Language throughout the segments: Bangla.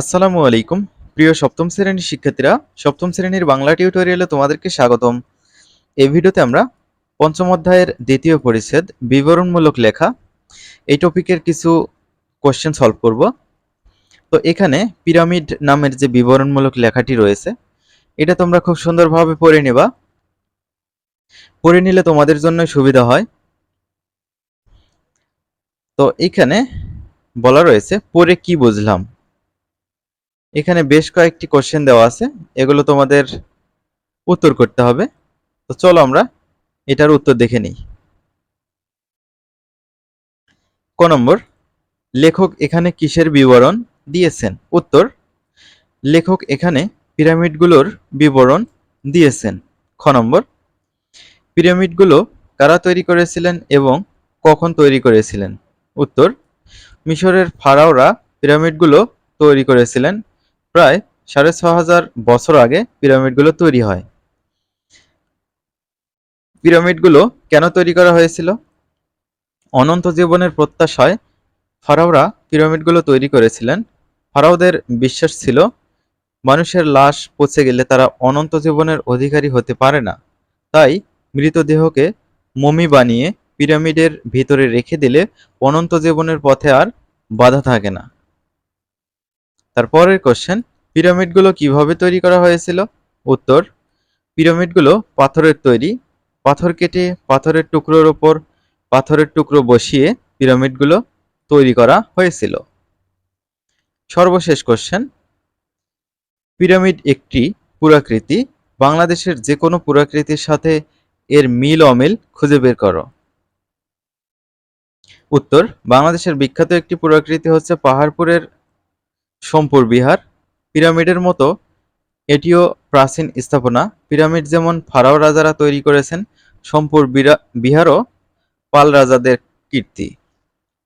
আসসালামু আলাইকুম। প্রিয় সপ্তম শ্রেণির শিক্ষার্থীরা, সপ্তম শ্রেণির বাংলা টিউটোরিয়ালে তোমাদেরকে স্বাগতম। এই ভিডিওতে আমরা পঞ্চম অধ্যায়ের দ্বিতীয় পরিচ্ছেদ, বিবরণমূলক লেখা, এই টপিকের কিছু কোশ্চেন সলভ করব। তো এখানে পিরামিড নামের যে বিবরণমূলক লেখাটি রয়েছে, এটা তোমরা খুব সুন্দরভাবে পড়ে নেবা। পড়ে নিলে তোমাদের জন্য সুবিধা হয়। তো এখানে বলা রয়েছে, পড়ে কি বুঝলাম? এখানে বেশ কয়েকটি কোশ্চেন দেওয়া আছে। এগুলো তোমাদের উত্তর করতে হবে। তো চলো আমরা এটার উত্তর দেখে নিই। ক নম্বর, লেখক এখানে কিসের বিবরণ দিয়েছেন? উত্তর, লেখক এখানে পিরামিডগুলোর বিবরণ দিয়েছেন। খ নম্বর, পিরামিডগুলো কারা তৈরি করেছিলেন এবং কখন তৈরি করেছিলেন? উত্তর, মিশরের ফারাওরা পিরামিডগুলো তৈরি করেছিলেন প্রায় সাড়ে ছ হাজার বছর আগে পিরামিডগুলো তৈরি হয়। পিরামিডগুলো কেন তৈরি করা হয়েছিল? অনন্ত জীবনের প্রত্যাশায় ফারাওরা পিরামিডগুলো তৈরি করেছিলেন। ফারাওদের বিশ্বাস ছিল, মানুষের লাশ পচে গেলে তারা অনন্ত জীবনের অধিকারী হতে পারে না। তাই মৃতদেহকে মমি বানিয়ে পিরামিডের ভিতরে রেখে দিলে অনন্ত জীবনের পথে আর বাধা থাকে না। তারপরের কোশ্চেন পিরামিডগুলো কীভাবে তৈরি করা হয়েছিল? উত্তর পিরামিডগুলো পাথরের তৈরি, পাথর কেটে পাথরের টুকরোর ওপর পাথরের টুকরো বসিয়ে পিরামিডগুলো তৈরি করা হয়েছিল। সর্বশেষ কোশ্চেন পিরামিড একটি পুরাকৃতি, বাংলাদেশের যে কোনো পুরাকৃতির সাথে এর মিল অমিল খুঁজে বের করো। উত্তর, বাংলাদেশের বিখ্যাত একটি পুরাকৃতি হচ্ছে পাহাড়পুরের সোমপুর বিহার। পিরামিডের মতো এটিও প্রাচীন স্থাপনা। পিরামিড যেমন ফারাও রাজারা তৈরি করেছেন, সোমপুর বিহারও পাল রাজাদের কীর্তি।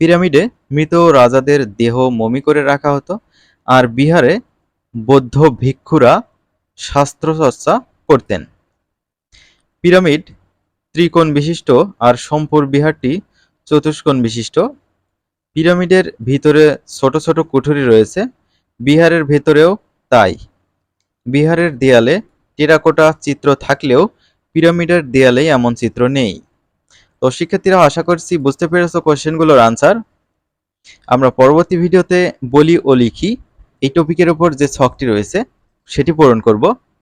পিরামিডে মৃত রাজাদের দেহ মমি করে রাখা হতো আর বিহারে বৌদ্ধ ভিক্ষুরা শাস্ত্রচর্চা করতেন। পিরামিড ত্রিকোণ বিশিষ্ট আর সোমপুর বিহারটি চতুষ্কোণ বিশিষ্ট। পিরামিডের ভিতরে ছোট ছোট কুঠুরি রয়েছে। বিহারের ভেতরেও তাই। বিহারের দেয়ালে টেরাকোটা চিত্র থাকলেও পিরামিডের দেয়ালে এমন চিত্র নেই। তো শিক্ষার্থীরা, আশা করছি বুঝতে পেরেছ কোশ্চেনগুলোর আনসার। আমরা পরবর্তী ভিডিওতে বলি ও লিখি। এই টপিকের উপর যে ছকটি রয়েছে, সেটি পূরণ করব।